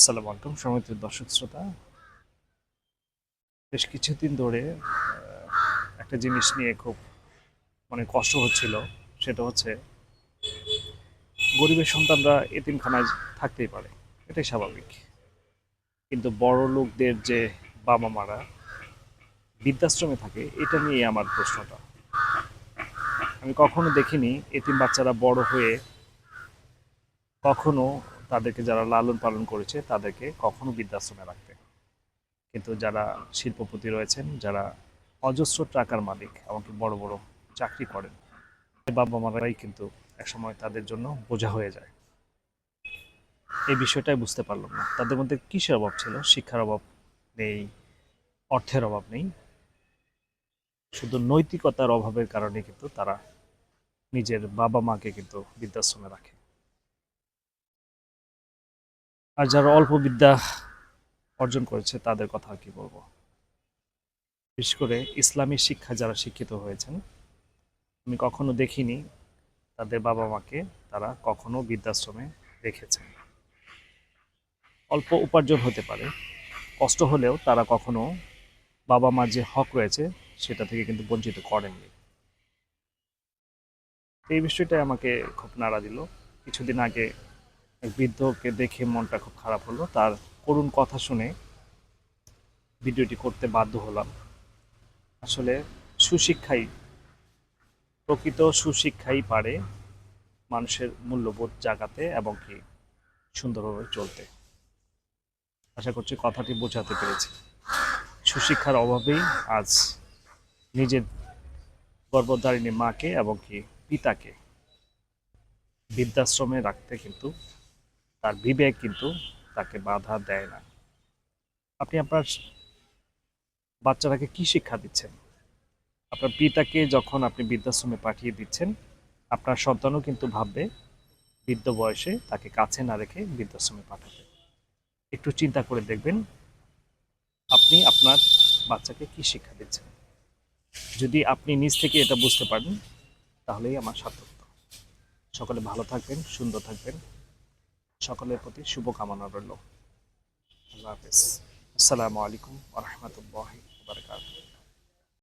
আসসালামু আলাইকুম সমিত দর্শক শ্রোতা। বেশ কিছুদিন ধরে একটা জিনিস নিয়ে খুব মানে কষ্ট হচ্ছিল, সেটা হচ্ছে গরিবের সন্তানরা এতিমখানায় থাকতেই পারে, এটাই স্বাভাবিক। কিন্তু বড় লোকদের যে বাবা মারা বৃদ্ধাশ্রমে থাকে, এটা নিয়ে আমার প্রশ্নটা। আমি কখনো দেখিনি এতিম বাচ্চারা বড় হয়ে কখনো তাদেরকে যারা লালন পালন করেছে, তাদেরকে কখনো বৃদ্ধাশ্রমে রাখতে কিন্তু যারা শিল্পপতি রয়েছেন, যারা অজস্র টাকার মালিক এমনকি বড় বড় চাকরি করেন বাবা মারাই কিন্তু একসময় তাদের জন্য বোঝা হয়ে যায়। এই বিষয়টাই বুঝতে পারলাম না। তাদের মধ্যে কিসের অভাব ছিল? শিক্ষার অভাব নেই, অর্থের অভাব নেই। শুধু নৈতিকতার অভাবের কারণে কিন্তু তারা নিজের বাবা মাকে কিন্তু বৃদ্ধাশ্রমে রাখে। আর যারা অল্প বিদ্যা অর্জন করেছে, তাদের কথা কি বলব? বিশেষ করে ইসলামী শিক্ষা যারা শিক্ষিত হয়েছেন, আমি কখনো দেখিনি তাদের বাবা মাকে তারা কখনো বৃদ্ধাশ্রমে রেখেছেন। অল্প উপার্জন হতে পারে, কষ্ট হলেও তারা কখনো বাবা মার যে হক রয়েছে, সেটা থেকে কিন্তু বঞ্চিত করেননি। এই বিষয়টাই আমাকে খুব নাড়া দিল। কিছুদিন আগে এক বৃদ্ধকে দেখে মনটা খুব খারাপ হলো। তার করুণ কথা শুনে ভিডিওটি করতে বাধ্য হলাম। আসলে সুশিক্ষাই, প্রকৃত সুশিক্ষাই পারে মানুষের মূল্যবোধ জাগাতে এবং কি সুন্দরভাবে চলতে। আশা করছি কথাটি বোঝাতে পেরেছি। সুশিক্ষার অভাবেই আজ নিজের গর্ভধারিণী মাকে এবং কি পিতাকে বৃদ্ধাশ্রমে রাখতে কিন্তু তার বিবেক কিন্তু তাকে বাধা দেয় না। আপনি আপনার বাচ্চাটাকে কি শিক্ষা দিচ্ছেন? আপনার পিতাকে যখন আপনি বৃদ্ধাশ্রমে পাঠিয়ে দিচ্ছেন, আপনার সন্তানও কিন্তু ভাববে বৃদ্ধ বয়সে তাকে কাছে না রেখে বৃদ্ধাশ্রমে পাঠাবে। একটু চিন্তা করে দেখবেন, আপনি আপনার বাচ্চাকে কি শিক্ষা দিচ্ছেন? যদি আপনি নিজ থেকে এটা বুঝতে পারেন, তাহলেই আমার সার্থক সকলে ভালো থাকবেন, সুন্দর থাকবেন। সকলের প্রতি শুভকামনা রইল। আল্লাহ হাফেজ। আসসালামু আলাইকুম রহমতুল্লাহ বারকাতুহ।